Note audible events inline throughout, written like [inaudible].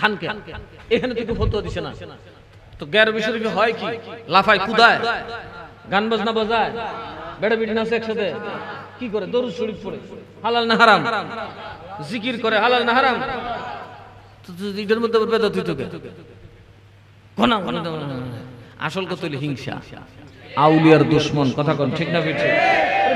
খান কে এখানে ফটো দিছে না। তো গ্যার হয় কি? লাফায় কুদায়। গান বাজনা বাজায়। বেড়া বিটি নাচে একসাথে। কি করে? দরুদ শরীফ পড়ে। হালাল না হারাম? জিকির করে, হালাল না হারাম? এটার মধ্যে আবার বেদাত হইতো কে? ঘনা ঘনা ঘনা ঘনা। আসল হইল হিংসা। আউলিয়ার দুশ্মন। কথা কন, ঠিক না ঠিক?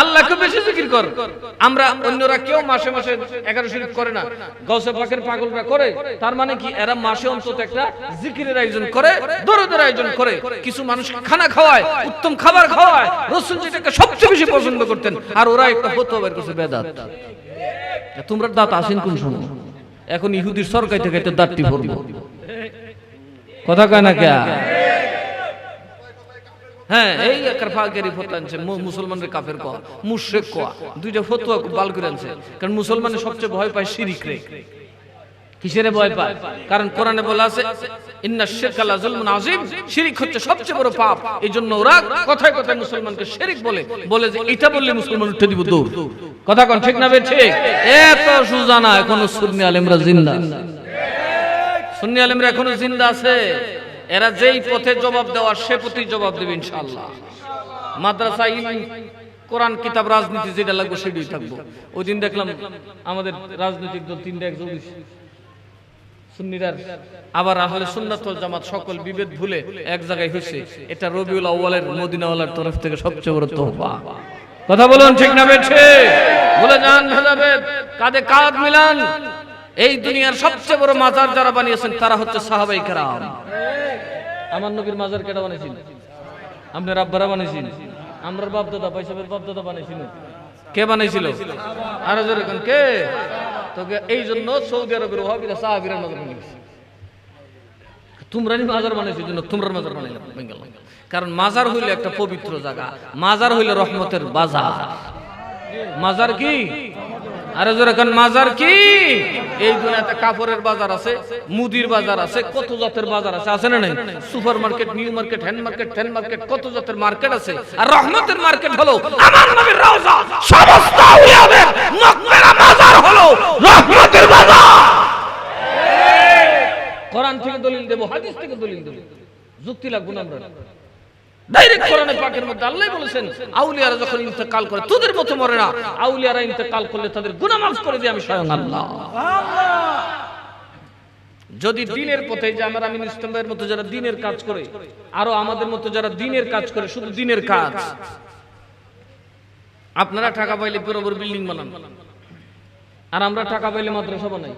আল্লাহকে বেশি জিকির কর। আমরা অন্যরা কেউ মাসে মাসে এগারো শরীফ করে না। গৌসে পাকের পাগলরা করে, তার মানে কি এরা মাসে অন্তত একটা জিকিরের আয়োজন করে, দরদের আয়োজন করে। কিছু মানুষ খানা খাওয়ায়, উত্তম খাবার খাওয়ায়। রসুল যেটাকে সবচেয়ে বেশি পছন্দ করতেন, আর ওরা একটা হতো বের করছে, বেদাত। তোমরা দাঁত আসেন কোন সময়? এখন ইহুদির সরকার থেকে দাঁতটি ভরবো। কথা কয় না কে? হ্যাঁ এই ফাঁকেরই ফটো আনছে। মুসলমানের কাফের কোয়া, মুশরিক কোয়া। দুইটা ফতোয়া বাল করে আনছে। কারণ মুসলমানের সবচেয়ে ভয় পায় শিরিক রে। কিসেরে ভয় পায়? কারণ কোরআনে বলা আছে, ইন্না শিরকা লা যুলমুন আযীম। শিরিক হচ্ছে সবচেয়ে বড় পাপ। এইজন্য ওরা কথায় কথায় মুসলমানকে শিরিক বলে। বলে যে, এটা বললে মুসলমান উঠে দিব দৌড়। কথা কোন, ঠিক না বে? ঠিক। এত সুজা না এখনও সুন্নি আলেমরা জিন্দা। সুন্নি আলেমরা এখনও জিন্দা আছে। এরা যেই পথে জবাব দেওয়ার, সে পথেই জবাব দেবে ইনশাআল্লাহ। মাদ্রাসা কোরআন, কিতাব, রাজনীতি যেটা লাগবে সেটাই থাকব। ওই দিন দেখলাম আমাদের রাজনৈতিক দল তিনটা একজন সুন্নিরার আবার আহলে সুন্নাত ওয়াল জামাত সকল বিভেদ ভুলে এক জায়গায় হয়েছে। এটা রবিউল আউয়ালের মদিনাওয়ালার তরফ থেকে সবচেয়ে বড় তোহফা কথা বলুন ঠিক না বেছে বলে যান ভেদাভেদ। কাঁধে কাঁধ মিলান। এই দুনিয়ার সবচেয়ে বড় মাজার যারা বানিয়েছেন, তারা হচ্ছে সাহাবাই কেরাম। আমার নবীর মাজার কেটা বানিয়েছিল আপনার আব্বারা বানিয়েছিল আমরা বাপ দাদা পয়সাবের বাপ দাদা বানিয়েছিল। কে বানাইছিল আরও জোরে কে? তোকে এই জন্য সৌদি আরবের ওহাবিরা, সাহাবিরা মাজার বানিয়েছে তোমরানি মাজার বানাইছো জন্য তোমরার মাজার বানাইলাম বেঙ্গল কারণ মাজার হইলে একটা পবিত্র জায়গা, মাজার হইলে রহমতের বাজার। মাজার কি? আরে কারণ মাজার কি? এই দুনিয়াতে কাপড়ের বাজার আছে, মুদির বাজার আছে, কত জাতের বাজার আছে আছে না নাই? Super market new market, hand market market, কত জাতের মার্কেট আছে? আর রহমতের মার্কেট হলো আমার নবীর রওজা, সমস্ত মাজার হলো রহমতের বাজার। কোরআন থেকে দলিল দেব, হাদিস থেকে দলিল দেব। যুক্তি লাগবে না আমরা? ডাইরেক্ট কোরআনে পাকের মধ্যে আল্লাহ বলেছেন, আউলিয়ারা যখন ইন্তেকাল করে, তোদের মতো মরে না। আউলিয়ারা ইন্তেকাল করলে তাদের মাফ করে দিই আমি স্বয়ং আল্লাহ। যদি দিনের পথে যে আমার আমিন ইসলামের মতো যারা দিনের কাজ করে, আরও আমাদের মতো যারা দিনের কাজ করে, শুধু দিনের কাজ। আপনারা টাকা পাইলে পুরোপুরি বিল্ডিং বানান। আর আমরা টাকা পাইলে মাদ্রাসা বানাই।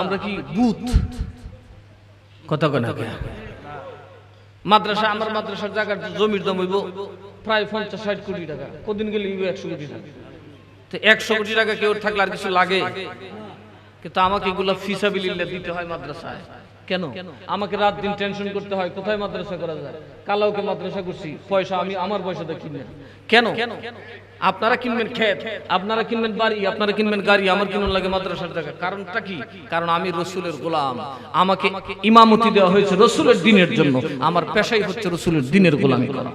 আমরা কি বুথ কথা কনা মাদ্রাসা, আমার মাদ্রাসার জায়গার জমির দাম হইব প্রায় পঞ্চাশ, ষাট কোটি টাকা। কদিন গেলে একশো কোটি টাকা। তো একশো কোটি টাকা কেউ থাকলে আর কিছু লাগে? কিন্তু আমাকে এগুলো ফিসাবিলিটা দিতে হয় মাদ্রাসায়। কেন? আমাকে রাত দিন টেনশন করতে হয়। কোথায় মাদ্রাসা করা যায়? কালাউকে মাদ্রাসা করছি। পয়সা আমি, আমার পয়সাতে কিনে কেন? আপনারা কিনবেন ক্ষেত, আপনারা কিনবেন বাড়ি, আপনারা কিনবেন গাড়ি, আমার কিনুন লাগে মাদ্রাসার জায়গা। কারণটা কি? কারণ আমি রসুলের গোলাম। আমাকে ইমামতি দেওয়া হয়েছে রসুলের দিনের জন্য। আমার পেশাই হচ্ছে রসুলের দিনের গোলামি করা।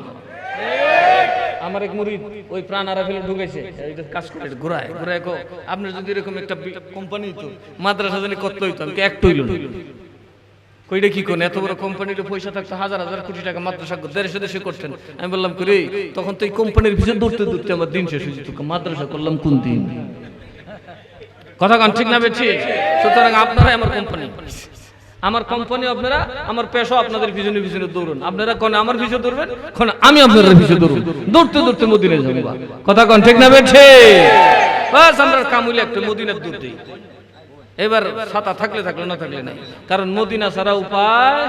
আমার এক মুরিদ ওই প্রাণ আরা ফেলে ঢুকেছে কাজ করে ঘুরায় ঘুরায় আপনার যদি এরকম একটা কোম্পানি হইতো, মাদ্রাসা জানি কত হইতো, আমি কইটা কি কোন? এত বড় কোম্পানির পয়সা থাকতো, হাজার হাজার কোটি টাকা মাদ্রাসা দেশে দেশে করতেন। আমি বললাম করে তখন তো এই কোম্পানির পিছনে দৌড়তে দৌড়তে আমার দিন শেষ হয়ে যেত মাদ্রাসা করলাম কোন দিন? কথা কান, ঠিক না বেঠি? সুতরাং আপনারাই আমার কোম্পানি। আমার কোম্পানি আপনারা, আমার পেশা আপনাদের পিছনে পিছনে দৌড়ুন। আপনারা কোন আমার পিছনে দৌড়বেন? কোন আমি আপনাদের পিছনে দৌড়ব দৌড়তে দৌড়তে মদিনে যাব। কথা কোন, ঠিক না বেঠে? বাস, আমরা কামুলে একটা মদিনার দূর দিই। এবার ছাতা থাকলে থাকলে, না থাকলে নাই। কারণ মদিনা ছাড়া উপায়?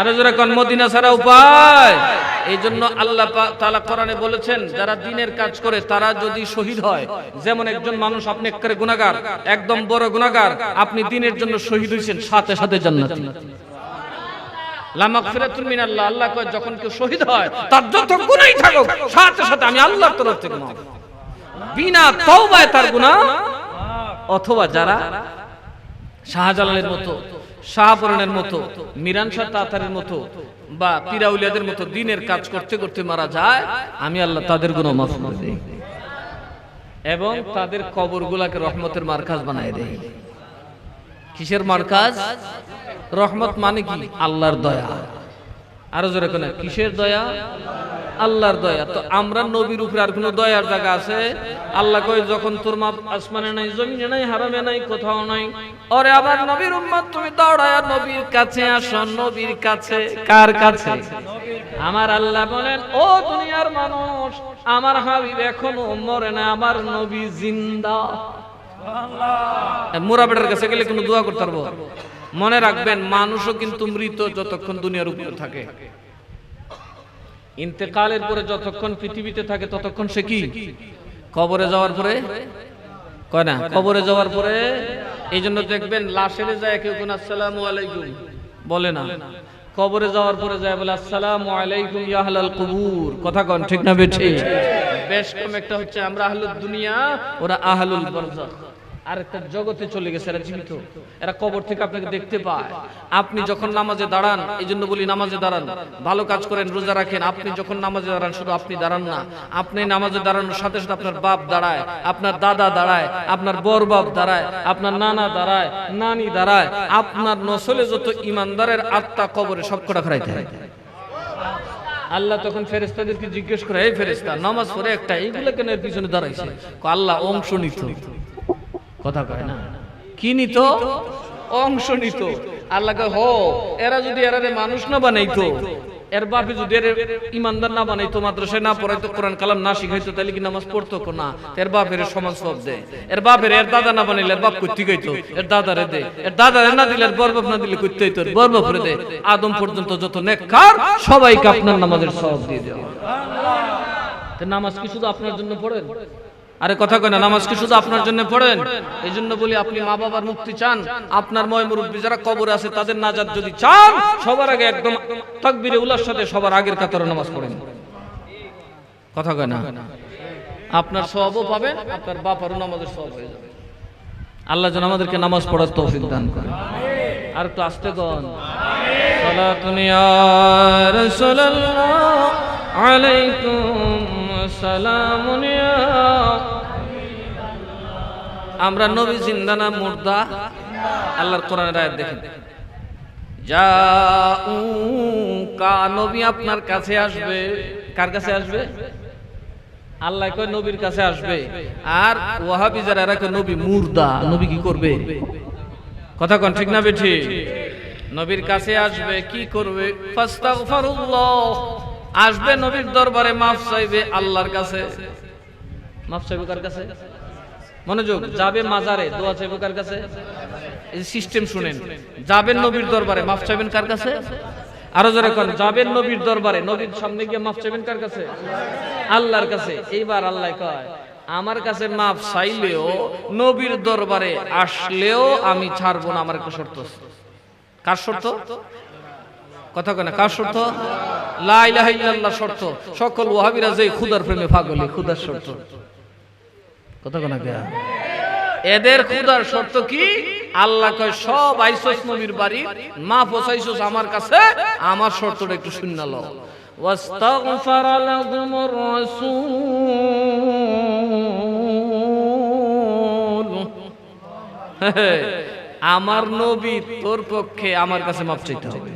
আরও মদিনা ছাড়া উপায়? এই জন্য আল্লাহ কোরআনে বলেছেন, যারা দিনের কাজ করে, তারা যদি শহীদ হয়, যেমন একজন মানুষ আপনি একবারে গুনাহগার, একদম বড় গুনাহগার, আপনি দিনের জন্য শহীদ হয়েছেন সাথে সাথে জান্নাতি। মিনাল্লাহ, আল্লাহ কয়, যখন কেউ শহীদ হয়, তার যত গুনাহই থাকুক, সাথে সাথে আমি আল্লাহর তরফ থেকে বিনা তওবায় তার গুনাহ অথবা যারা শাহজালালের মতো, শাহপুরানের মতো, মিরান শাহ তাতারের মতো বা পিরাউলিয়াদের মতো দিনের কাজ করতে করতে মারা যায়, আমি আল্লাহ তাদের গুণ মাফ দেই। এবং তাদের কবরগুলাকে রহমতের মার্কাজ বানায় দেই। কিসের মার্কাজ? রহমত মানে কি? আল্লাহর দয়া। আরও জোরে কোন কিসের দয়া? আল্লাহর দয়া। তো আমরা নবীর উপরে আর কোন দয়ার জায়গা আছে? আল্লাহ কই যখন তোর মাপ আসমানে নাই জমিনে নাই হারামে নাই কোথাও নাই। ওরে আবার নবীর উম্মত তুমি দৌড়ায় নবীর কাছে আসো। নবীর কাছে কার কাছে? আমার আল্লাহ বলেন ও দুনিয়ার মানুষ আমার হাবিব এখনও মরে না আমার নবী জিন্দা। মুরাবেটার কাছে গেলে কোনো দোয়া করতে পারব? মনে রাখবেন, মানুষও কিন্তু মৃত যতক্ষণ দুনিয়ার উপরে থাকে। ইন্তেকালের পরে যতক্ষণ পৃথিবীতে থাকে, ততক্ষণ সে কি? কবরে যাওয়ার পরে? কয় না, কবরে যাওয়ার পরে? এই জন্য দেখবেন, লাশের যায় কেউ কোন আসসালাম আলাইকুম। বলে না। কবরে যাওয়ার পরে যায় বলে, আসসালাম আলাইকুম ইয়াহলাল কুবুর। কথা কন, ঠিক না বেঠে? বেশ কম একটা হচ্ছে, আমরা আহলুদ দুনিয়া, ওরা আহলুল বারজাখ। আর একটা জগতে চলে গেছে, এরা জীবিত। এরা কবর থেকে আপনাকে দেখতে পায়। আপনি যখন নামাজে দাঁড়ান এই জন্য বলি নামাজে দাঁড়ান। ভালো কাজ করেন, রোজা রাখেন। আপনি যখন নামাজে দাঁড়ান, শুধু আপনি দাঁড়ান না। আপনি নামাজে দাঁড়ানোর সাথে সাথে আপনার বাপ দাঁড়ায়, আপনার দাদা দাঁড়ায়, আপনার বর বাপ দাঁড়ায়, আপনার নানা দাঁড়ায়, নানি দাঁড়ায়, আপনার নসলে যত ইমানদারের আত্মা কবরে সব কটা খাইতে হয়। আল্লাহ তখন ফেরেস্তাদেরকে জিজ্ঞেস করে, এই ফেরেস্তা নামাজ পড়ে একটা, এইগুলো কেন এর পিছনে দাঁড়াইছে? আল্লাহ, অংশ নিত। কথা কয় না? কি নিত? অংশ নিত। আল্লাহ হো, এরা যদি এরা মানুষ না বানাইতো, এর বাপে যদি এর ইমানদার না বানাইতো, মাদ্রাসায় না পড়াইতো, কোরআন কালাম না শিখাইতো, তাহলে কি নামাজ পড়তো কো না? এর বাপের সমান সব দেয় এর বাপের এর দাদা না বানাইলে বাপ কইতে গাইতো, এর দাদারে দে, এর দাদারে না দিলে এর বাপ না দিলে কইতে হইতো বর বাপরে দে। আদম পর্যন্ত যত নেককার সবাইকে আপনার নামাজের সব দিয়ে দেওয়া নামাজ কি শুধু আপনার জন্য পড়েন? আরে কথা কয় না, নামাজ কি শুধু আপনার জন্য পড়েন? এই জন্য বলি আপনি মা বাবার মুক্তি চান, আপনার ময় মুরব্বী যারা কবরে আছে তাদের নাজাত যদি চান, সবার আগে একদম তাকবিরে উল্লার সাথে সবার আগের কাতারে নামাজ পড়েন। কথা কয় না? আপনার সবও পাবেন, আপনার বাপারও নামাজের সব হয়ে যাবে। আল্লাহ যেন আমাদেরকে নামাজ পড়ার তৌফিক দান করে আর একটু আসতে কন। আলাইকুম সালামুন ইয়া আমরা নবী জিন্দা মুর্দা? আল্লাহর কোরআনের আয়াত দেখেন। যাউ কা নবী আপনার কাছে আসবে। কার কাছে আসবে? আল্লাহ কয় নবীর কাছে আসবে। আর ওয়াহাবি যারা, এরা কয় নবী মুর্দা। নবী কি করবে? কথা কোন, ঠিক না বেঠি? নবীর কাছে আসবে, কি করবে? ফাস্তাগফিরুল্লাহ। আসবে নবীর দরবারে, মাফ চাইবে আল্লাহর কাছে। মাফ চাইবে কার কাছে? মনোযোগ যাবে মাজারে দোয়া চাইবে কার কাছে? এই সিস্টেম শুনেন। যাবেন নবীর দরবারে মাফ চাইবেন কার কাছে? আরও যারা কোন যাবেন নবীর দরবারে। নবীর সামনে গিয়ে মাফ চাইবেন কার কাছে? আল্লাহর কাছে। এইবার আল্লাহ কয় আমার কাছে মাফ চাইলেও নবীর দরবারে আসলেও আমি ছাড়বো না আমার একটা শর্ত আছে। কার শর্ত? কথা কেন কার শর্ত? লা ইলাহা ইল্লাল্লাহ শর্ত। সকল ওয়াহাবিরা যে খুদার প্রেমে পাগলি খুদার শর্ত। কথা কেন কে এদের খুদার শর্ত কি আল্লাহ কয় সব আইসস নবীর বাড়ি মা পচাইছস আমার কাছে আমার শর্তটা একটু শূন্য লও واستغفر لهم الرسول আমার নবী তোর পক্ষে আমার কাছে মাপ চাইতে হবে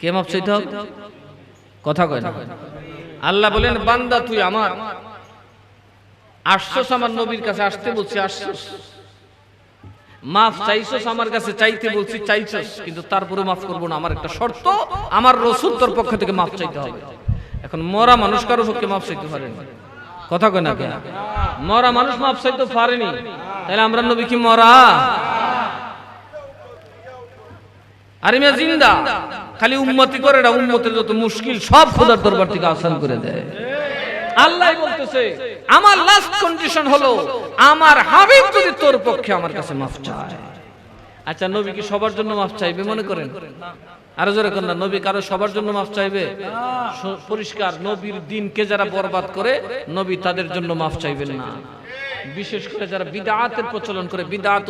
কে মাপ চাইতে হবে কথা কয় না আল্লাহ বলেন বান্দা তুই আমার আসছস আমার নবীর কাছে আসতে বলছি আসছস মাফ চাইছস আমার কাছে, চাইতে বলছি চাইছস, কিন্তু তারপরে মাফ করব না। আমার একটা শর্ত, আমার রসুল তোর পক্ষ থেকে মাফ চাইতে হবে। এখন মরা মানুষ কারও পক্ষে মাফ চাইতে পারেনি কথা কয় না কেন? মরা মানুষ মাফ চাইতে পারেনি। তাহলে আমরা নবী কি মরা? আরে মিয়া, জিন্দা। খালি উম্মতি করে না, উম্মতের যত মুশকিল, সব খোদার দরবার থেকে আসান করে দেয়। আল্লাহ বলতেছে, আমার লাস্ট কন্ডিশন হলো, আমার হাবিব যদি তোর পক্ষে আমার কাছে মাফ চায়। আচ্ছা নবী কি সবার জন্য মাফ চাইবে, মনে করেন? আরও জোরে কন্যা নবী কারও সবার জন্য মাফ চাইবে? পরিষ্কার, নবীর দিনকে যারা বরবাদ করে, নবী তাদের জন্য মাফ চাইবেন না। বিশেষ করে যারা বিদাতের প্রচলন করে, বিদাত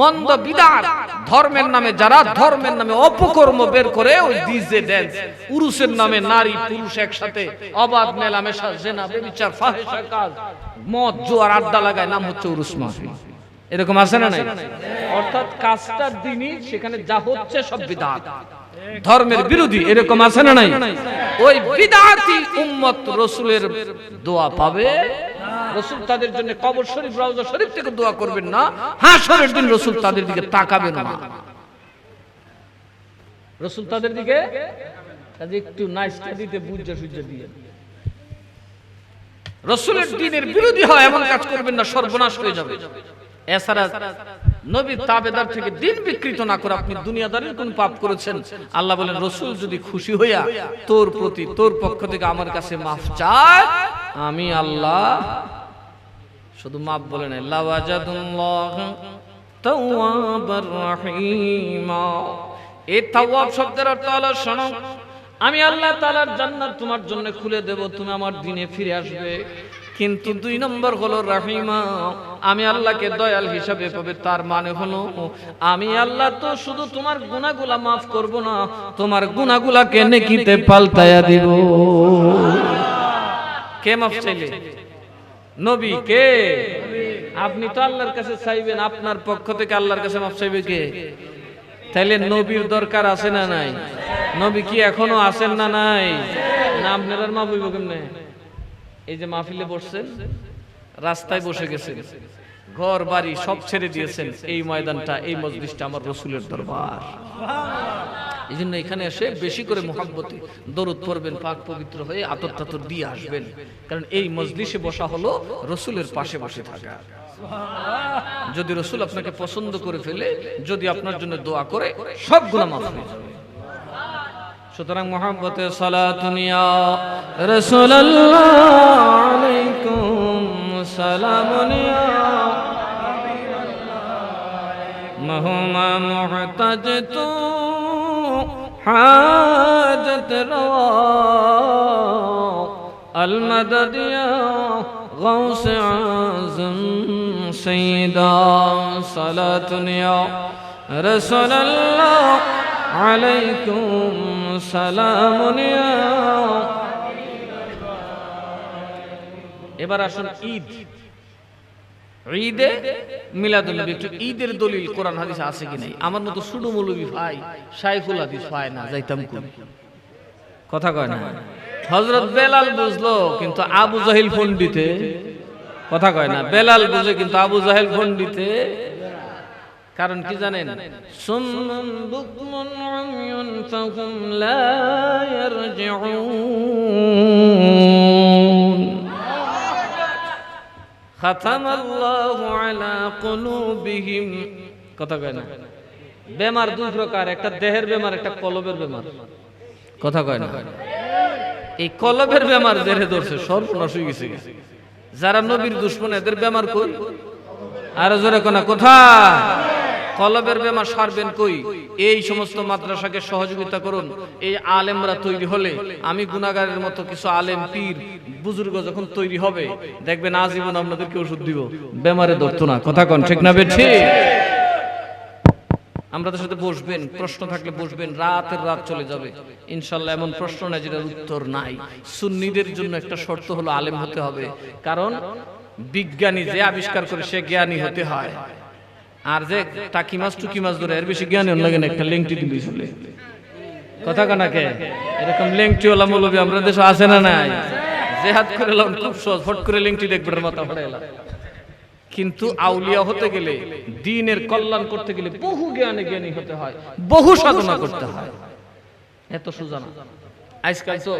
মন্দ বিদাত, ধর্মের নামে যারা, ধর্মের নামে অপকর্ম বের করে, ওই ডিজে ড্যান্স পুরুষের নামে নারী, পুরুষ একসাথে অবাধ মেলামেশা, জেনা, বেবিচার ফাহেসা কাজ, মদ, জোয়ার, আড্ডা লাগায়, নাম হচ্ছে উরুস মাহফিল এরকম আছে না নাই? অর্থাৎ কাজটার দিনই সেখানে যা হচ্ছে সব বিদাত। ধর্মের বিরোধী, এরকম আছে না নাই? ওই বিদাতি উম্মত রসুলের দোয়া পাবে রসুল তাদের জন্য কবর শরীফ রাউজা শরীফ থেকে দোয়া করবেন না। দিন রসুল তাদের দিকে তাকাবেন না। রসুল তাদের দিকে কাজে একটু নাইসটা দিতে দিয়ে। রসুলের দিনের বিরোধী হয় এমন কাজ করবেন না, সর্বনাশ হয়ে যাবে। এছাড়া নবীর তাবেদার থেকে দিন বিকৃত না করে আপনি দুনিয়াদারের কোন পাপ করেছেন? আল্লাহ বলেন, রসুল যদি খুশি হইয়া তোর প্রতি, তোর পক্ষ থেকে আমার কাছে মাফ চায়, আমি আল্লাহ শুধু মাফ বলে নাই। শব্দের শোনো, আমি আল্লাহ তাআলার জান্নাত তোমার জন্য খুলে দেব, তুমি আমার দিনে ফিরে আসবে। কিন্তু দুই নম্বর হলো রাহিমা, আমি আল্লাহকে দয়াল হিসাবে পাবে তার মানে হলো, আমি আল্লাহ তো শুধু তোমার গুনাহগুলা মাফ করব না, তোমার গুনাহগুলাকে নেকিতে পাল্টায়া দিব। কে মাফ চাইলে? নবী কে আপনি তো আল্লাহর কাছে চাইবেন আপনার পক্ষ থেকে আল্লাহর কাছে মাফ চাইবে কে? তাইলে নবীর দরকার আছে না নাই? নবী কি এখনও আছেন না নাই? না আপনার মা বইব কেমনে? এই যে মাহফিলে বসছেন রাস্তায় বসে গেছেন ঘর বাড়ি সব ছেড়ে দিয়েছেন এই ময়দানটা এই মজলিসটা আমার রসুলের দরবার। এই জন্য এখানে এসে বেশি করে মোহাব্বতে, দরুদ পড়বেন, পাক পবিত্র হয়ে আতর টাতর দিয়ে আসবেন। কারণ এই মজলিসে বসা হলো রসুলের পাশে বসে থাকা। যদি রসুল আপনাকে পছন্দ করে ফেলে, যদি আপনার জন্য দোয়া করে, সব গুণা মাফ হয়ে যাবে। সুতরাং মোহাম্মতে সালাতুনিয়া রসুল্লাহ আলাইকুম সালামুনিয়া মহুমা মুহতাজ তু হাজত রওয়া المدد يا غوث اعظم سيدا صلاة يا رسول الله عليكم سلام يا এবার আসুন ঈদ ঈদে মিলাদুল নবী একটু ঈদের দলিল কোরআন হাদিস আছে কি নাই? আমার মতো সুডু মৌলবী ভাই শাইখুল হাদিস পায় না, যাইতাম কোন কথা কয় না? হজরত বেলাল বুঝলো, কিন্তু আবু জাহিল পন্ডিতে কথা কয় না? বেলাল বুঝে, কিন্তু আবু জাহিল পন্ডিতে কারণ কি জানেন? সুম্মুন বুকমুন উময়ুন ফাহুম লা ইয়ারজিউন। কথা কয় না? বেমার দুই প্রকার, একটা দেহের বেমার, একটা কলবের বেমার। কথা কয় না? এই কলবের বেমার জেরে ধরছে, সর্বনাশ হয়ে গেছে। যারা নবীর দুশ্মন, এদের বেমার কই? আর জোরে কোনা কোথায়? কলবের বেমার সারবেন কই? এই সমস্ত মাদ্রাসাকে সহযোগিতা করুন। এই আলেমরা তৈরি হলে আমি গুনাগারের মতো কিছু আলেম পীর, বুজুর্গ যখন তৈরি হবে, দেখবেন আজীবন আপনাদেরকে ওষুধ দিব। বেমারে ধরতো না। কথা কন, ঠিক না বে, ঠিক? আমাদের সাথে বসবেন, প্রশ্ন থাকলে বসবেন, রাতের রাত চলে যাবে। ইনশাল্লাহ এমন প্রশ্ন নাই যেটার উত্তর নাই। সুন্নিদের জন্য একটা শর্ত হলো আলেম হতে হবে। কারণ বিজ্ঞানী যে আবিষ্কার করে সে জ্ঞানী হতে হয়। আর যে টাকি মাছ, টুকি মাছ ধরে, এর বেশি জ্ঞানী লাগে না, একটা লেংটি দিলি চলে। কথা কানাকে এরকম লেংটিওয়ালা মৌলবী আমরা দেশে আছে না নাই? জেহাদ করে এলাম খুব সহজ, ফট করে লেংটি দেখবে মাথা এলাম কিন্তু আউলিয়া হতে গেলে, দিনের কল্যাণ করতে গেলে বহু জ্ঞানে জ্ঞানী হতে হয়, বহু সাধনা করতে হয়। এত সোজা না। আজকাল তো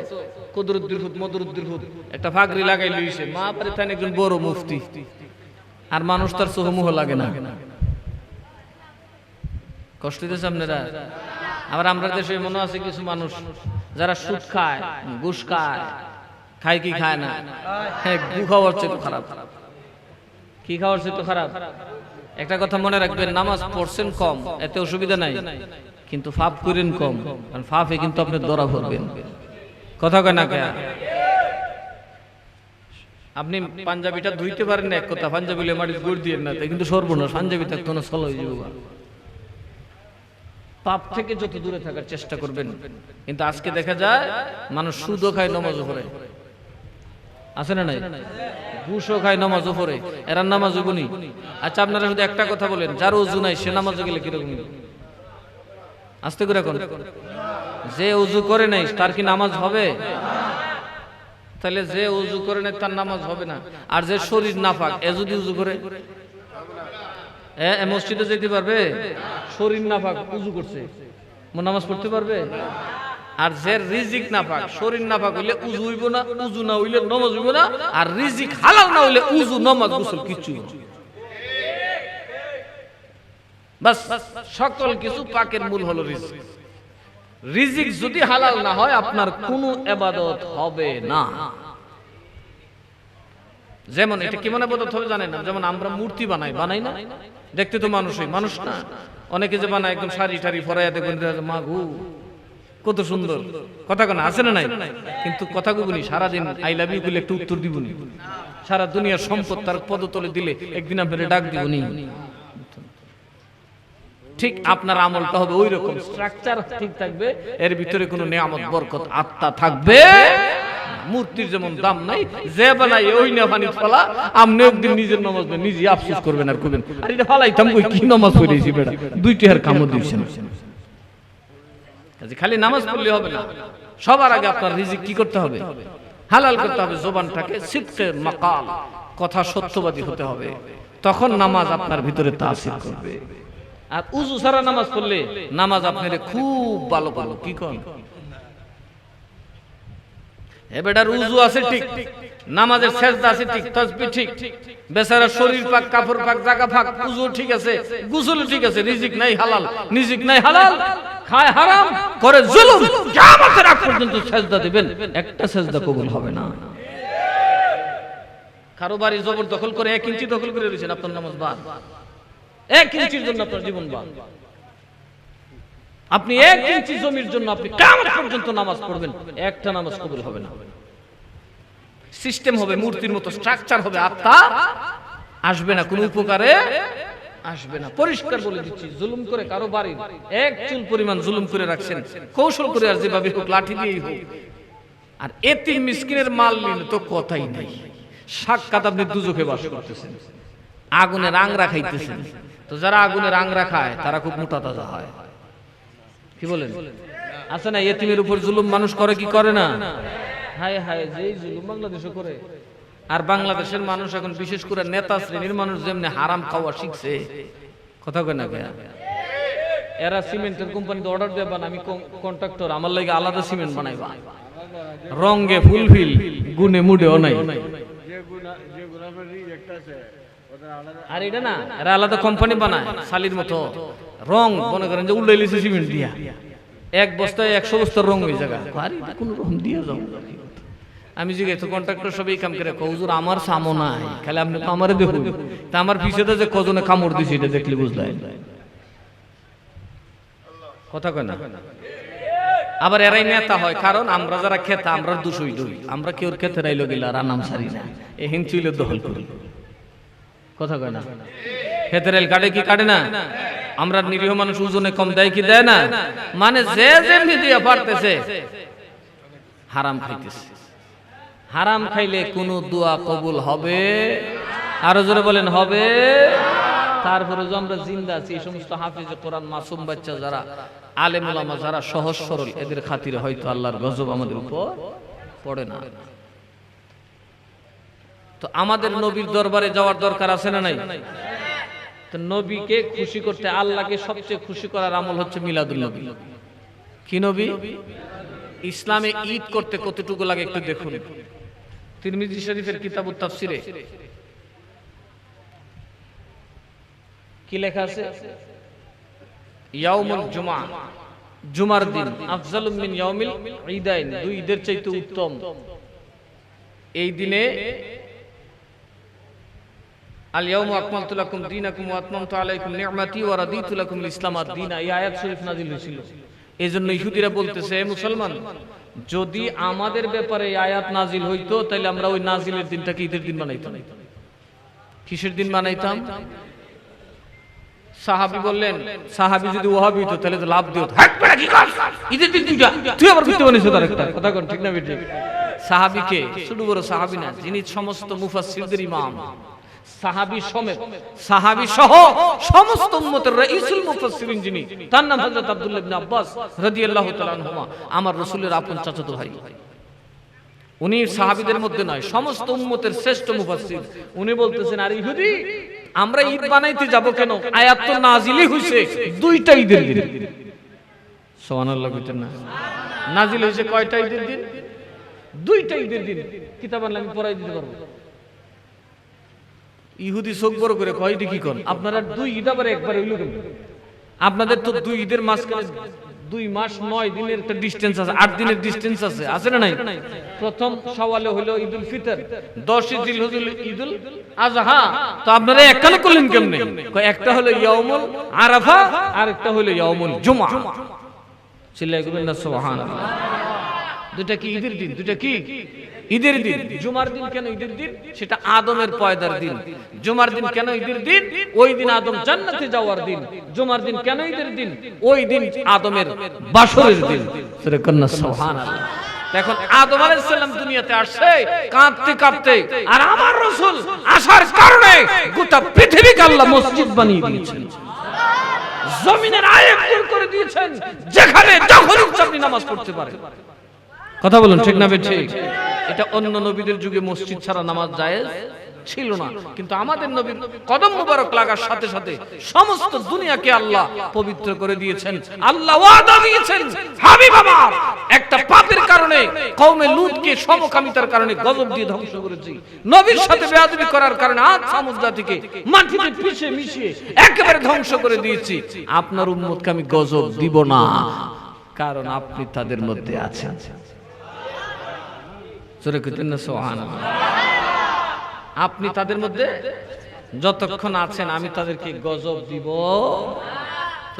কুদরুদ্দির হুদ, মদরুদ্দির হুদ, একটা ফাগরি লাগাই লইছে মা পারে একজন বড় মুফতি। আর মানুষ তার সোহমুহ লাগে না। কষ্ট দিতেছে আপনারা? আবার আমরা দেশে মনে আছে কিছু মানুষ যারা সুদ খায়, ঘুষ খায় খায় কি খায় না? হ্যাঁ খাওয়ার চেয়ে তো খারাপ। কি খাওয়ার চেয়ে তো খারাপ? একটা কথা মনে রাখবেন, নামাজ পড়ছেন কম, এতে অসুবিধা নাই, কিন্তু ফাপ করেন কম, কারণ ফাফে কিন্তু আপনি ধরা পড়বেন। কথা কয় না কে আপনি পাঞ্জাবিটা ধুইতে পারেন না এক কথা, পাঞ্জাবি মাটি গুড় দিয়ে না কিন্তু সর্বনাশ, পাঞ্জাবি থাকতো না সলো হয়ে যাব পাপ থেকে যত দূরে থাকার চেষ্টা করবেন। কিন্তু আজকে দেখা যায়, মানুষ সুদও খায়, নমাজও পড়ে। আছে না নাই? ঘুষও খায়, নামাজও পড়ে। এরা নামাজ গুনি আচ্ছা আপনারা শুধু একটা কথা বলেন, যার উজু নাই, সে নামাজ গেলে কীরকম? আস্তে করে এখন। যে উজু করে নাই, তার কি নামাজ হবে? তাহলে যে উজু করে নাই, তার নামাজ হবে না। আর যে শরীর নাফাক এ যদি উজু করে? এ মসজিদে যেতে পারবে? শরীর নাফাক, উজু করছে। নামাজ পড়তে পারবে? আর যে রিজিক নাফাক, শরীর নাফাক হইলে উজু হইব না, উজু না হইলে নামাজ হইব না, আর রিজিক হালাল না হইলে উজু, নামাজ, গোসল না। বাস, সকল কিছু পাকের মূল হলো রিজিক। রিজিক যদি হালাল না হয়, আপনার কোনো এবাদত হবে না। যেমন এটা কি মনে হবে জানেন না? যেমন আমরা মূর্তি বানাই বানাই না? দেখতে তো মানুষই, মানুষ না। অনেকে যে বানায় একদম শাড়ি টাড়ি ফরাইয়া দেখবেন মা গু, কত সুন্দর। কথা কেন, আছে না নাই? কিন্তু কথা গুগুনি সারাদিন আই লাভ ইউ একটু উত্তর দিবনি। সারা দুনিয়ার সম্পদ তার পদতলে দিলে একদিন আপনার ডাক দিবনি। ঠিক আপনার আমলটা হবে ওই রকম স্ট্রাকচার ঠিক থাকবে, এর ভিতরে কোনো নিয়ামত, বরকত, আত্মা থাকবে। মূর্তির যেমন দাম নাই, যে বানাই ওই না পানি ফলা, আপনি একদিন নিজের নামাজ পড়ে নিজে আফসোস করবেন আর করবেন। আর এটা ফালাইতাম কই, কি নামাজ পড়েছি বেটা? দুইটি আর কামড় দিয়েছেন। কাজে খালি নামাজ পড়লে হবে না। সবার আগে আপনার রিজিক কি করতে হবে? হালাল করতে হবে, জোবানটাকে সিদ্ধের মাকাল, কথা সত্যবাদী হতে হবে। তখন নামাজ আপনার ভিতরে তাসির করবে। আর উজু সারা নামাজ পড়লে নামাজ আপনার খুব ভালো ভালো কি কন এবেটার উজু আছে ঠিক নামাজের সেজদা আছে ঠিক তসবি ঠিক। বেচারা শরীর পাক কাপড় পাক জায়গা পাক উজু ঠিক আছে গুসল ঠিক আছে রিজিক নাই হালাল নিজিক নাই হালাল। খায় হারাম করে জুলুম কিয়ামতের আগ পর্যন্ত সেজদা দিবেন একটা সেজদা কবুল হবে না। কারও বাড়ি জবরদখল করে এক ইঞ্চি দখল করে রয়েছেন আপনার নামাজ বাদ। এক ইঞ্চির জন্য আপনার জীবন বাদ। আপনি এক ইঞ্চি জমির জন্য আপনি কামত পর্যন্ত নামাজ পড়বেন, একটা নামাজ কবুল হবে না। সিস্টেম হবে, মূর্তির মতো স্ট্রাকচার হবে, আত্মা আসবে না, কোনো উপকারে আসবে না। পরিষ্কার বলে দিচ্ছি, জুলুম করে কারও বাড়ি এক চুল পরিমাণ জুলুম করে রাখছেন, কৌশল করে আর যেভাবে হোক, লাঠি দিয়েই হোক। আর মিসকিনের মাল নিলে তো কথাই নাই। সাক্ষাৎ আপনি দুজকে বাস করতেছেন, আগুনে রাংরা খাইতেছেন। তো যারা আগুনে রাংরা খায়, তারা খুব মোটা তাজা হয়। কি বলেন? আছে না, এতিমের উপর জুলুম মানুষ করে কি করে না? হায় হায়, যে জুলুম বাংলাদেশে করে। আর বাংলাদেশের মানুষ এখন বিশেষ করে নেতা শ্রেণির মানুষ যেমনি হারাম খাওয়া শিখছে। কথা কয় না কেন? এরা সিমেন্টের কোম্পানিতে অর্ডার দেবা আমি কন্ট্রাক্টর আমার লাগে আলাদা সিমেন্ট বানাইবা। রঙ্গে ফুলফিল গুনে মুডেও নাই। আর এটা না, এরা আলাদা কোম্পানি বানায়, শালির মতো। রং, মনে করেন যে উল্লাই লিছে সিমেন্ট দিয়া। এক বস্তায় একশো বস্তার রং হয়ে জায়গা রং দিয়ে যাও। আমি জিজ্ঞেস তো কন্ট্রাক্টর সবই কাম করে কৌজুর আমার সামো নাই। খালি আপনি তো আমারে দেখুন। তা আমার পিছিয়ে যে কজনে কামড় দিছি, এটা দেখলে বুঝলেন। কথা কয় না? আবার এরাই নেতা হয়, কারণ আমরা যারা খেতা আমরা দুশোই দুই আমরা কেউ খেতে রাইলো গেলে আর নাম সারি না। এ হিঞ্চুইলে দখল করি। কথা কয় না? খেতে রেল কাটে কি কাটে না? আমরা নিরীহ মানুষ ওজনে কম দেয় কি দেয় না? মানে যে যেমনি দিয়ে পারতেছে, হারাম খাইতেছে। হারাম খাইলে কোনো দোয়া কবুল হবে? আরও জোরে বলেন, হবে? তারপরে যে আমরা জিন্দা আছি, এই সমস্ত হাফিজ কোরআন মাসুম বাচ্চা যারা, আলেম ওলামা যারা সহজ সরল, এদের খাতিরে হয়তো আল্লাহর গজব আমাদের উপর পড়ে না। তো আমাদের নবীর দরবারে যাওয়ার দরকার আছে না নাই? তো নবীকে খুশি করতে আল্লাহকে সবচেয়ে খুশি করার আমল হচ্ছে মিলাদুল নবী। কি নবী? ইসলামে ঈদ করতে কতটুকু লাগে একটু দেখুন। তিরমিজি শরীফের কিতাব তাফসিরে। কি লেখা আছে? ইয়াউমুল জুমা জুমার দিন। আফজালুম মিন ইয়াউমিল ঈদাইন। দুই ঈদের চাইতে উত্তম। এই দিনে আল ইয়াউমা আকমালতু লাকুম দীনাকুম ওয়া আতমামতু আলাইকুম নি'মাতি ওয়া রাদিতু লাকুম ইসলাম আদ-দীন। এই আয়াত শরীফ নাযিল হয়েছিল। এজন্য ইহুদিরা বলতেছে মুসলমান যদি আমাদের ব্যাপারে আয়াত নাজিল হইতো তাহলে আমরা ওই নাজিলের দিনটাকে ঈদের দিন বানাইতাম। কিসের দিন বানাইতাম? সাহাবি বললেন সাহাবি যদি ওহাবি তাহলে তো লাভ দিও ঈদের দিন তুই আবার করতে বানিস তার একটা কথা কোন ঠিক না বেটি? সাহাবিকে ছোট বড় সাহাবি না যিনি সমস্ত মুফাসসিরদের ইমাম সাহাবি সমেত। সাহাবি সহ সমস্ত উম্মতের রাইসুল মুফাসসিরিন যিনি তার নাম হযরত আব্দুল্লাহ ইবনে আব্বাস রাদিয়াল্লাহু তাআলা আনহুমা আমার রাসূলের আপন চাচাতো ভাই। উনি সাহাবিদের মধ্যে নয় সমস্ত উম্মতের শ্রেষ্ঠ মুফাসসির। উনি বলতেছেন আর ইহুদি আমরা ঈদ বানাইতে যাব কেন? আয়াত তো নাজিলই হইছে। দুইটা ঈদের দিন। সুবহানাল্লাহ কইতেন না। নাজিল হইছে কয়টা ঈদের দিন? দুইটা ঈদের দিন। কিতাব আনলে আমি পড়াই দিতে পারব। ইহুদি চোখ বড় করে কয় কি কোন? আপনারা দুই ঈদ আবার একবার হইল কেন? আপনাদের তো দুই ঈদের মাঝখানে দুই মাস, নয় দিনের একটা ডিস্টেন্স আছে, আট দিনের ডিস্টেন্স আছে আছে না নাই? প্রথম সওয়ালে হলো ঈদুল ফিতর, দশ জিল হজুল ঈদুল আজহা। তো আপনারা একখানে করলেন কেমনে? একটা হলো ইয়াউমুল আরাফা আর একটা হলো ইয়াউমুল জুমা চিল্লাই করবেন না, সুবহানাল্লাহ। দুটা কি ঈদের দিন? দুটা কি? ঈদের দিন, জুমার দিন কেন ঈদের দিন? সেটা আদমের পয়দার দিন। জুমার দিন কেন ঈদের দিন? ওই দিন আদম জান্নাতে যাওয়ার দিন। জুমার দিন কেন ঈদের দিন? ওই দিন আদমের বাসরের দিন। সেটা কন্যা, সুবহানাল্লাহ। এখন আদম আলাইহিস সালাম দুনিয়াতে আসছে, কাঁদতে কাঁদতে, আর আমার রাসূল আসার কারণে গোটা পৃথিবীকে আল্লাহ মসজিদ বানিয়ে দিয়েছেন। জমিনের আয়েম দূর করে দিয়েছেন, যেখানে যখন ইচ্ছা আপনি নামাজ পড়তে পারেন কথা বলুন, ঠিক না ঠিক এটা অন্য নবীদের যুগে মসজিদ ছাড়া নামাজ জায়েজ ছিল না। কিন্তু আমাদের নবীর কদম মুবারক লাগার সাথে সাথে সমস্ত দুনিয়াকে আল্লাহ পবিত্র করে দিয়েছেন। আল্লাহ ওয়াদা দিয়েছেন, হাবিব আমার, একটা পাপের কারণে কওমে লূতকে সমকামিতার কারণে গজব দিয়ে ধ্বংস করেছি। নবীর সাথে বেয়াদবি করার কারণে আজ সামুদ্রা থেকে মাটিতে পিষে মিশিয়ে একেবারে ধ্বংস করে দিয়েছি। আপনার উম্মতকে আমি গজব দিব না, কারণ আপনি তাদের মধ্যে আছেন। জোরে কইতেন না সুবহানাল্লাহ। আপনি তাদের মধ্যে যতক্ষণ আছেন, আমি তাদেরকে গজব দিব।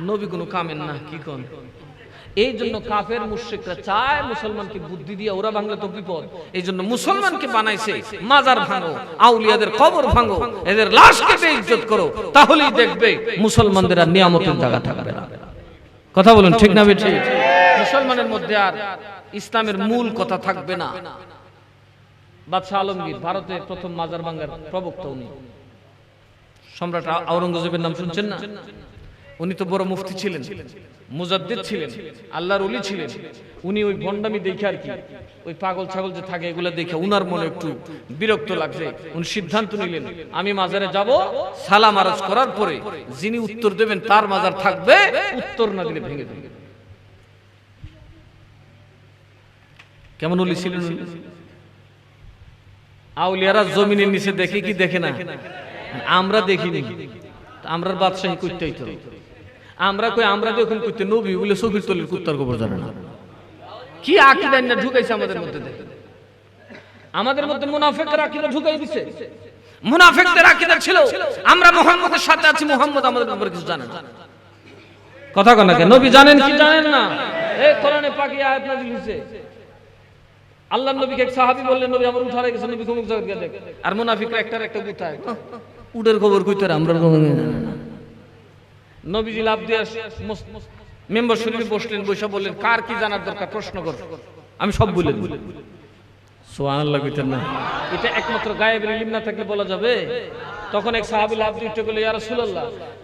নবী কোনো কামেন না, কি কোন? এই জন্য কাফের মুশরিকরা চায় মুসলমানকে বুদ্ধি দিয়ে ওরা ভাঙলে তো বিপদ। এই জন্য মুসলমানকে বানাইছে, মাজার ভাঙো, আউলিয়াদের কবর ভাঙো, এদের লাশকে বেইজ্জত করো, তাহলেই দেখবে মুসলমানদের আর নিয়ামতের জায়গা থাকবে না। কথা বলুন, ঠিক না, বেঠিক? মুসলমানের মধ্যে আর ইসলামের মূল কথা থাকবে না। বাদশাহ আলমগীর, ভারতের প্রথম মাজার ভাঙ্গার প্রবক্তা উনি। সম্রাট আওরঙ্গজেবের নাম শুনছেন না? উনি তো বড় মুফতি ছিলেন, মুজাদ্দিদ ছিলেন, আল্লাহর ওলি ছিলেন। উনি ওই ভণ্ডামি দেখে আর কি, ওই পাগল ছাগল যে থাকে এগুলো দেখে উনার মনে একটু বিরক্ত লাগছে। উনি সিদ্ধান্ত নিলেন, আমি মাজারে যাব, সালাম আরজ করার পরে যিনি উত্তর দেবেন তার মাজার থাকবে উত্তর না দিলে ভেঙে দেবে। কেমন উলি ছিলেন? আউলিয়ারা জমিনের নিচে দেখে কি দেখে না? আমরা দেখিনি। আমরা বাদশাহী করতে হইতো। আমরা কই আমরা যখন করতে নবী বলে চোখের তলির কুত্তার খবর জানে না। কি আকিদান না ঢুকাইছে আমাদের মধ্যে আমাদের মধ্যে মুনাফিকরা আকিদা ঢুকাই দিছে। মুনাফিকদের আকিদা ছিল আমরা মুহাম্মদের সাথে আছি মুহাম্মদ আমাদের ব্যাপারে কিছু জানে না। কথা কন নবী জানেন কি? জানেন না। এই কোরআনে পাকি আয়াত নাযিল হইছে। আল্লাহ নবীকে এক সাহাবী বললেন নবী আমার উঠারে গেছে নবী কুমুক জগৎ গেলে আর মুনাফিকরা একটার একটা গুতায় উডের খবর কইতে আমরা খবর না। নবীজি লাভ দিয়ে মেম্বার শরীফে বসলেন বসে বললেন কার কি জানার দরকার? প্রশ্ন কর। আমি সব বলে দেব সুবহানাল্লাহ কইতেন না। এটা একমাত্র গায়েবের ইলম না থাকলে বলা যাবে? তখন এক সাহাবী লাভ দিয়ে উঠে গেল ইয়া রাসূলুল্লাহ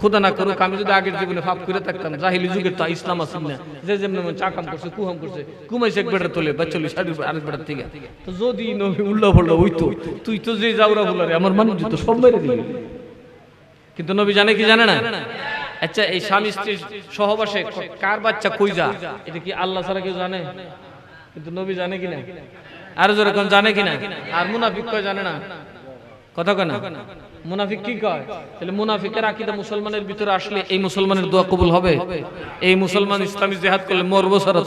খোদা না করুক, আমি যদি আগের জীবনে পাপ করে থাকতাম, জাহিলি যুগের তো ইসলাম আসিল না। যে যেমন মন চাকাম করছে, কুহাম করছে কুমাইছে এক বেটার তোলে বা চল্লিশ আরেক বেটার থেকে। তো যদি নবী উল্লা ওই তো তুই তো যে যাওরা বলারে, আমার মানিজ্য তো সব মেরে দিবি। কিন্তু নবী জানে কি জানে না? আচ্ছা এই স্বামী স্ত্রী সহবাসে কার বাচ্চা কই যা এটা কি আল্লাহ ছাড়া কেউ জানে? কিন্তু নবী জানে কি না? আর যেরকম জানে কি না? আর মুনাফিক কয় জানে না? কথা কয় না? মুনাফিক কি কয়? তাহলে মুনাফিকের আকিদা মুসলমানের ভিতরে আসলে এই মুসলমানের দোয়া কবুল হবে? এই মুসলমান ইসলামী জেহাদ করলে মরবো সারা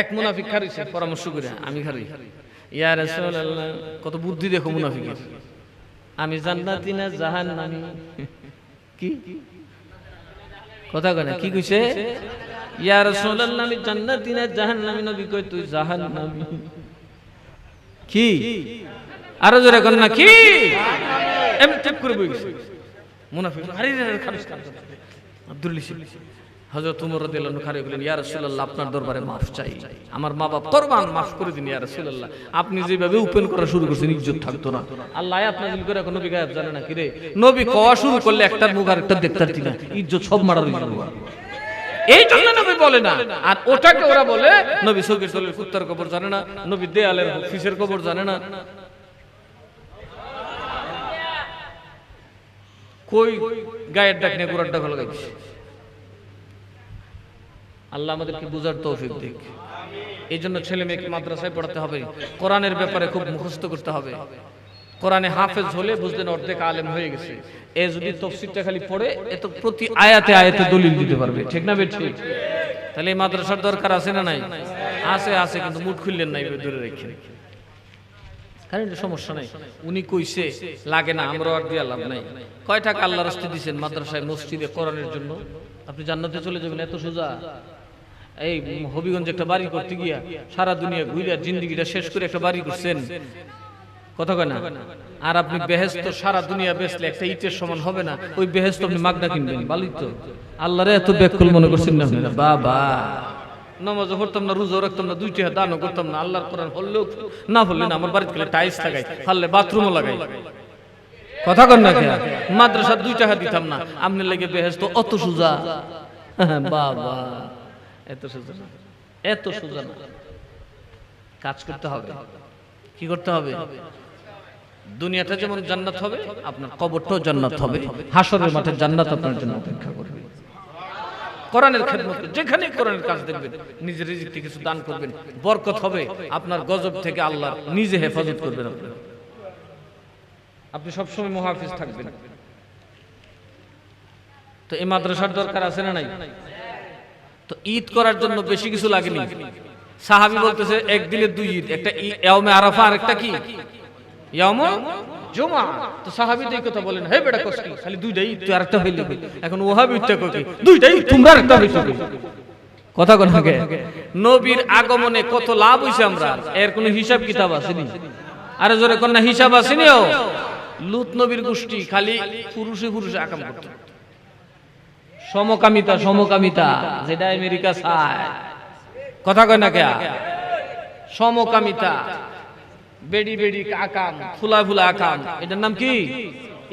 এক মুনাফিক খারিছে পরামর্শ করে, আমি খারি। ইয়া রাসূলুল্লাহ, কত বুদ্ধি দেখো মুনাফিকের। আমি জান্নাতি না জাহান্নামী? কি? কথা কয় না, কি কইছে? ইয়া রাসূলুল্লাহ, আমি জান্নাতি না জাহান্নামী, নবী কই তুই জাহান্নামী। কি? আরও জোরে কর না কি এমনি টেপ করে বই গেছে। মুনাফিক আরে, রে আব্দুল হযরত উমর খারে বলেন ইয়া রাসূলুল্লাহ, আপনার দরবারে মাফ চাই। আমার মা বাপ কুরবান মাফ করে দিন, ইয়া রাসূলুল্লাহ। আপনি যেভাবে ওপেন করা শুরু করছেন, ইজ্জত থাকতো না। আল্লাহ আপনার নাযিল করে নবী গায়েব জানে না কি রে? নবী কওয়া শুরু করলে একটার মুখ আর একটা দেখতার ঠিক না। ইজ্জত সব মারা হয়ে এই জন্য নবী বলে না। আর ওটাকে ওরা বলে, নবী সগির সলের কুত্তার কবর জানে না, নবী দেয়ালের ফিসের কবর জানে না। কই গায়ের ডাক নিয়ে গোড়ার ডাক লাগাইছে? আল্লাহ আমাদেরকে বুঝার তৌফিক দিক। এই জন্য ছেলে মেয়েকে মাদ্রাসায় পড়াতে হবে। কোরআনের ব্যাপারে খুব মুখস্থ করতে হবে। কোরআনে হাফেজ হলে বুঝলেন অর্ধেক আলেম হয়ে গেছে। এ যদি তফসিরটা খালি পড়ে, এ তো প্রতি আয়াতে আয়াতে দলিল দিতে পারবে। ঠিক না বেঠ তাহলে এই মাদ্রাসার দরকার আছে না নাই? আছে আছে, কিন্তু মুঠ খুললেন নাই দূরে রেখে কারণ এটা সমস্যা নাই। উনি কইছে লাগে না আমরা আর দিয়া লাভ নাই। কয় টাকা আল্লাহ রাস্তে দিছেন মাদ্রাসায় মসজিদে কোরআনের জন্য? আপনি জান্নাতে চলে যাবেন এত সোজা। এই হবিগঞ্জে একটা বাড়ি করতে গিয়া সারা দুনিয়া ঘুরে জিন্দিগিটা শেষ করে একটা বাড়ি করছেন। কথা কয় না? আর আপনি বেহেস্ত সারা দুনিয়া বেচলে একটা ইটের সমান হবে না। ওই বেহেস্ত আপনি মাগনা কিনবেন ভালোই তো। আল্লাহরে এত ব্যাকুল মনে করছেন না বাবা। নামাজ পড়তাম না রোজা রাখতাম না, দুইটা দানও করতাম না, আল্লাহর কোরআন পড়লেও না পড়লে না, আমার বাড়িতে গেলে টাইলস লাগাই ফাললে বাথরুমও লাগাই। কথা কন না খেয়া মাদ্রাসা দুই টাকা দিতাম না আপনি লেগে বেহেস্ত অত সোজা। [laughs] বাবা, এত সোজা এত সোজা না। কাজ করতে হবে। কি করতে হবে? দুনিয়াটা যেমন জান্নাত হবে, আপনার কবরটাও জান্নাত হবে। হাসরের মাঠে জান্নাত আপনার জন্য অপেক্ষা করবে। কোরআনের খেদমত যেখানে কোরআনের কাজ দেখবেন, নিজের রিজিক থেকে কিছু দান করবেন, বরকত হবে, আপনার গজব থেকে আল্লাহ নিজে হেফাজত করবেন আপনি। আপনি সবসময় মহাফিজ থাকবেন। তো এই মাদ্রাসার দরকার আছে না নাই? তো ঈদ করার জন্য বেশি কিছু লাগেনি। সাহাবি বলতেছে, একদিনে দুই ঈদ, একটা ইয়ামে আরাফা আর একটা কি? ইয়াম তো কথা বলেন, হে বেটা কষ্ট, খালি দুইটাই এখন ওহাবি ঈদটা কই দুইটাই তোমরা আরেকটা হইছো কথা কোন আগে? নবীর আগমনে কত লাভ হইছে আমরা, এর কোনো হিসাব কিতাব আসেনি? আরে জোরে কোন হিসাব আসেনিও লুত নবীর গোষ্ঠী খালি পুরুষে পুরুষে আকাম সমকামিতা সমকামিতা, যেটা আমেরিকা চায়। কথা কয় না কে? সমকামিতা। বেডি বেডি আকাম ফুলা ফুলা আকাম এটার নাম কি?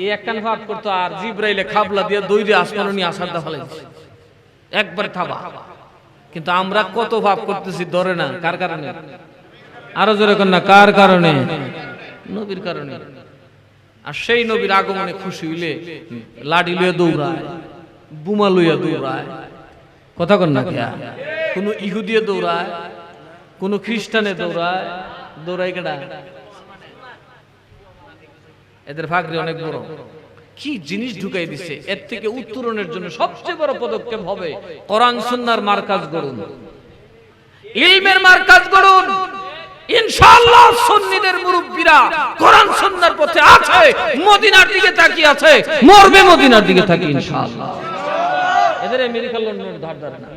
এই একখান ভাব করতো আর জিব্রাইলে খাবলা দিয়ে দইরে আসমান নিয়ে আসার দা ফেলাইছে একবার থাবা। কিন্তু আমরা কত ভাব করতেছি ধরে না, কার কারণে? আরও জোরে না, কার কারণে? নবীর কারণে। আর সেই নবীর আগমনে খুশি হইলে লাডি লইয়া দৌড়ায়, বুমা লইয়া দৌড়ায়। কথা কন না কোন ইহুদিয়ে দৌড়ায়, কোন খ্রিস্টানে দৌড়ায় এদের ফাকরি অনেক বড়। কি জিনিস ঢুকাই দিছে? এর থেকে উত্তরণের জন্য সবচেয়ে বড় পদক্ষেপ হবে কোরআন সুন্নাহর মার্কাজ গড়ুন। ইলমের মার্কাজ গড়ুন। ইনশাআল্লাহ সুন্নিদের মুরব্বীরা কোরআন সুন্নাহর পথে আছে, মদিনার দিকে তাকিয়ে আছে, মরবে মদিনার দিকে তাকিয়ে ইনশাআল্লাহ। এদের আমেরিকা লন্ডনের ধার ধার না